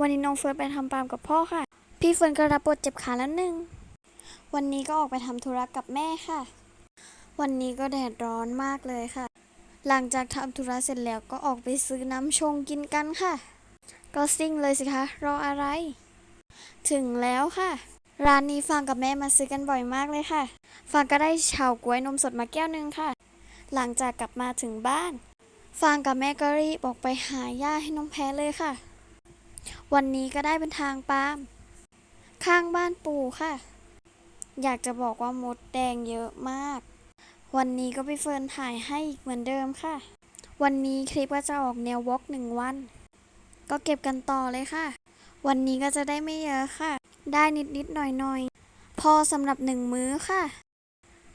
วันนี้น้องเฟิร์นไปทำปาล์มกับพ่อค่ะ พี่เฟิร์นก็รับบทเจ็บขาแล้วหนึ่ง วันนี้ก็ออกไปทำธุระกับแม่ค่ะ วันนี้ก็แดดร้อนมากเลยค่ะ หลังจากทำธุระเสร็จแล้วก็ออกไปซื้อน้ำชงกินกันค่ะ ก็ซิ่งเลยสิคะ รออะไร ถึงแล้วค่ะ ร้านนี้ฟางกับแม่มาซื้อกันบ่อยมากเลยค่ะฟางก็ได้เฉาก๊วยนมสดมาแก้วหนึงค่ะ หลังจากกลับมาถึงบ้าน ฟางกับแม่ก็รีบออกไปหาย่าให้น้องแพ้เลยค่ะ วันนี้ก็ได้เป็นทางปาล์มข้างบ้านปู่ค่ะ อยากจะบอกว่ามดแดงเยอะมาก วันนี้ก็พี่เฟิร์นถ่ายให้อีกเหมือนเดิมค่ะ วันนี้คลิปก็จะออกแนววอล์กหนึ่งวัน ก็เก็บกันต่อเลยค่ะ วันนี้ก็จะได้ไม่เยอะค่ะ ได้นิดนิดหน่อยหน่อยพอสำหรับหนึ่งมื้อค่ะ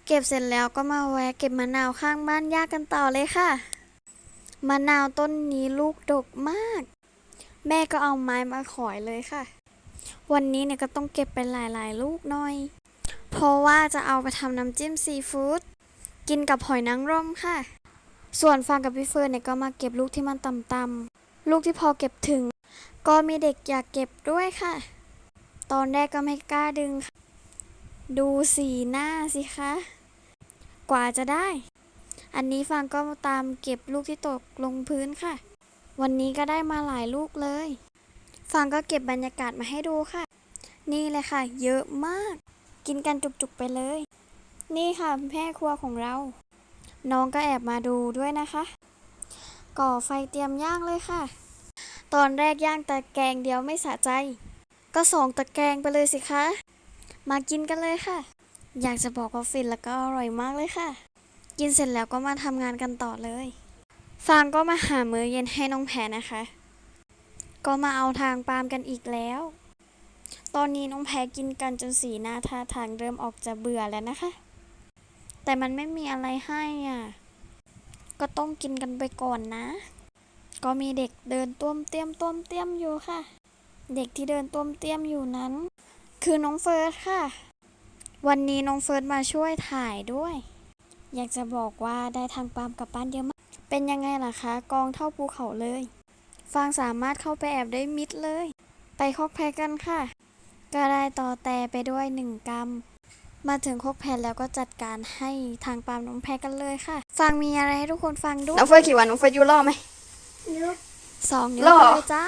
เก็บเสร็จแล้วก็มาแวะเก็บมะนาวข้างบ้านย่ากันต่อเลยค่ะมะนาวต้นนี้ลูกดกมาก แม่ก็เอาไม้มาขอยเลยค่ะ วันนี้เนี่ยก็ต้องเก็บไปหลายๆ ลูกหน่อย เพราะว่าจะเอาไปทำน้ำจิ้มซีฟู้ดกินกับหอยนางรมค่ะ ส่วนฟางกับพี่เฟิร์นเนี่ยก็มาเก็บลูกที่มันต่ำๆลูกที่พอเก็บถึง ก็มีเด็กอยากเก็บด้วยค่ะ ตอนแรกก็ไม่กล้าดึง ดูสีหน้าสิคะ กว่าจะได้ อันนี้ฟางก็ตามเก็บลูกที่ตกลงพื้นค่ะ วันนี้ก็ได้มาหลายลูกเลยฟางก็เก็บบรรยากาศมาให้ดูค่ะ นี่เลยค่ะ เยอะมาก กินกันจุกๆไปเลย นี่ค่ะแม่ครัวของเรา น้องก็แอบมาดูด้วยนะคะ ก่อไฟเตรียมย่างเลยค่ะ ตอนแรกย่างตะแกรงเดียวไม่สะใจ ก็สองตะแกรงไปเลยสิคะ มากินกันเลยค่ะ อยากจะบอกว่าฟินแล้วก็อร่อยมากเลยค่ะ กินเสร็จแล้วก็มาทำงานกันต่อเลย ฟางก็มาหามื้อเย็นให้น้องแพรนะคะ ก็มาเอาทางปาล์มกันอีกแล้ว ตอนนี้น้องแพรกินกันจนสีหน้าท่าทางเริ่มออกจะเบื่อแล้วนะคะ แต่มันไม่มีอะไรให้อะ ก็ต้องกินกันไปก่อนนะ ก็มีเด็กเดินต้วมเตี้ยมต้วมเตี้ยมอยู่ค่ะ เด็กที่เดินต้วมเตี้ยมอยู่นั้น คือน้องเฟิร์สค่ะ วันนี้น้องเฟิร์สมาช่วยถ่ายด้วย อยากจะบอกว่าได้ทางปาล์มกลับบ้านเยอะมาก เป็นยังไงล่ะคะ กองเท่าภูเขาเลย ฟางสามารถเข้าไปแอบได้มิดเลย ไปคอกแพะกันค่ะก็ได้ต่อแต่ไปด้วยหนึ่งกรัมมาถึงคอกแพะแล้วก็จัดการให้ทางปาล์มน้องแพะกันเลยค่ะ ฟังมีอะไรให้ทุกคนฟังด้วย น้องเฟิร์นกี่วัน น้องเฟิร์นอยู่รอดไหมสองนิ้วหรอเลยจ้า